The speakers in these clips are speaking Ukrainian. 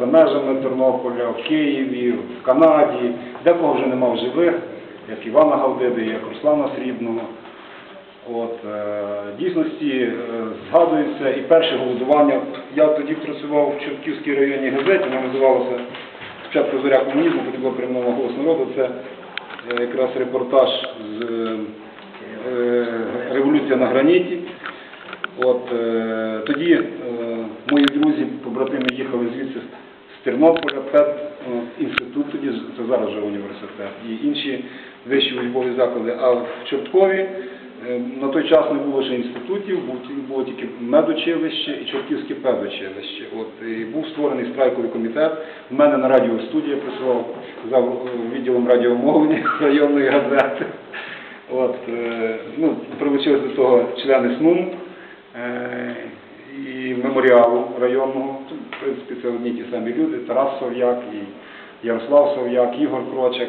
за межами Тернополя, в Києві, в Канаді, декого вже нема в живих, як Івана Галдиди, як Руслана Срібного. От, е, в дійсності е, згадується і перше голодування. Я тоді працював в Чортківській районній газеті, вона називалася спочатку зоря комунізму, потім була перейменована голос народу. Це е, якраз репортаж з революція на граніті. От тоді мої друзі, побратими їхали звідси Тернополя, е, інститут тоді, це зараз вже університет, і інші вищі учбові заклади. А в Чорткові е, на той час не було ще інститутів, було тільки медучилище і Чортківське педучилище. От, і був створений страйковий комітет. У мене на радіостудії працював за відділом радіомовлення районної газети. От, е, ну, прилучились до того члени СНУМ і меморіалу районного. В принципі, це одні ті самі люди, Тарас Сов'як, і Ярослав Сов'як, Ігор Крочек.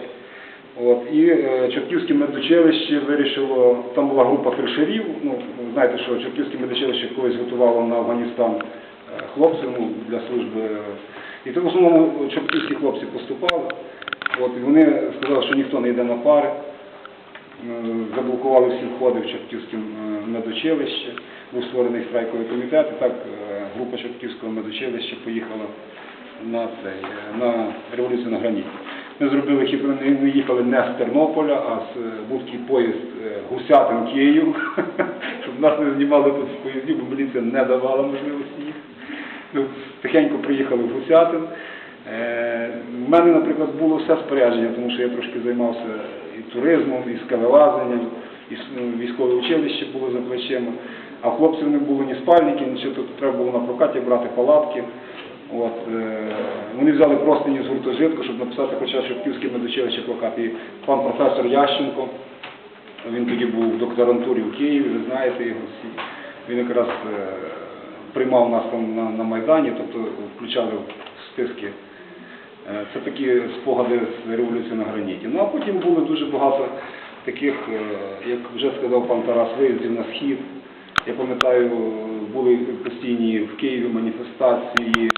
От, і е, Чортківське медучилище вирішило, там була група фельдшерів, ну, знаєте, що Чортківське медучилище колись готувало на Афганістан е, хлопців ну, для служби. І то в основному чортківські хлопці поступали. От, і вони сказали, що ніхто не йде на пари. Е, заблокували всі входи в Чортківське е, медучилище, був створений страйковий комітет, і так е, група Чортківського медучилища поїхала на, цей, е, на революцію на граніті. Ми зробили хід, ми їхали не з Тернополя, а з е, був такий поїзд Гусятин Київ, щоб нас не знімали тут з поїздів, бо міліція не давала можливості їх. Ми тихенько приїхали в Гусятин. У мене, наприклад, було все спорядження, тому що я трошки займався і туризмом, і скелелазанням, ну, військове училище було за плечима. А хлопців не було ні спальників, нічого, тут треба було на прокаті брати палатки. От, е, вони взяли простині з гуртожитку, щоб написати хоча Шевківське медучилище плакат. І пан професор Ященко, він тоді був в докторантурі в Києві, ви знаєте його всі. Він якраз е, приймав нас там на, на Майдані, тобто включали в списки. Е, Це такі спогади з революції на граніті. Ну а потім було дуже багато таких, е, як вже сказав пан Тарас, виїздів на схід. Я пам'ятаю, були постійні в Києві маніфестації